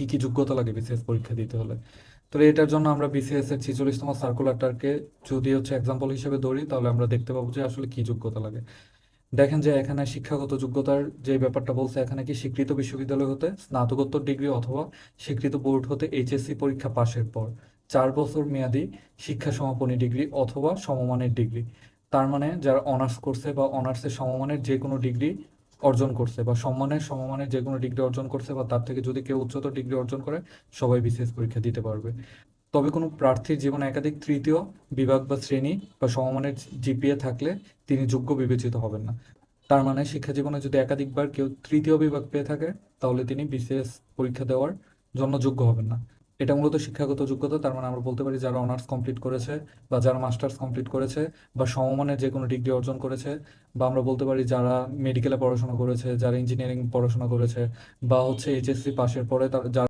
কি কি যোগ্যতা লাগে বিসিএস পরীক্ষা দিতে হলে? তো এটার জন্য আমরা বিসিএস এর ছিচল্লিশতম সার্কুলারটাকে যদি হচ্ছে এক্সাম্পল হিসেবে ধরি, তাহলে আমরা দেখতে পাবো যে আসলে কি যোগ্যতা লাগে। দেখেন যে এখানে শিক্ষাগত যোগ্যতার যে ব্যাপারটা বলছে, এখানে কি স্বীকৃত বিশ্ববিদ্যালয় হতে, স্নাতকোত্তর ডিগ্রি অথবা স্বীকৃত বোর্ড হতে এইচএসসি পরীক্ষা পাশের পর চার বছর মেয়াদী শিক্ষা সমাপনী ডিগ্রি অথবা সমমানের ডিগ্রি। তার মানে যারা অনার্স করছে বা অনার্সের সমমানের যে কোনো ডিগ্রি অর্জন করছে বা সম্মানের সমমানের যে কোনো ডিগ্রি অর্জন করছে বা তার থেকে যদি কেউ উচ্চতর ডিগ্রি অর্জন করে, সবাই বিসিএস পরীক্ষা দিতে পারবে। তবে কোনো প্রার্থীর জীবনে একাধিক তৃতীয় বিভাগ বা শ্রেণি বা সমমানের জিপিএ থাকলে তিনি যোগ্য বিবেচিত হবেন না। তার মানে শিক্ষা জীবনে যদি একাধিকবার কেউ তৃতীয় বিভাগ পেয়ে থাকে, তাহলে তিনি বিসিএস পরীক্ষা দেওয়ার জন্য যোগ্য হবেন না। এটা মূলত শিক্ষাগত যোগ্যতা, তার মানে আমরা বলতে পারি যারা অনার্স কমপ্লিট করেছে বা যারা মাস্টার্স কমপ্লিট করেছে বা সমমানের যে কোনো ডিগ্রি অর্জন করেছে, বা আমরা বলতে পারি যারা মেডিকেলে পড়াশোনা করেছে, যারা ইঞ্জিনিয়ারিং পড়াশোনা করেছে, বা হচ্ছে এইচএসসি পাশের পরে তার যারা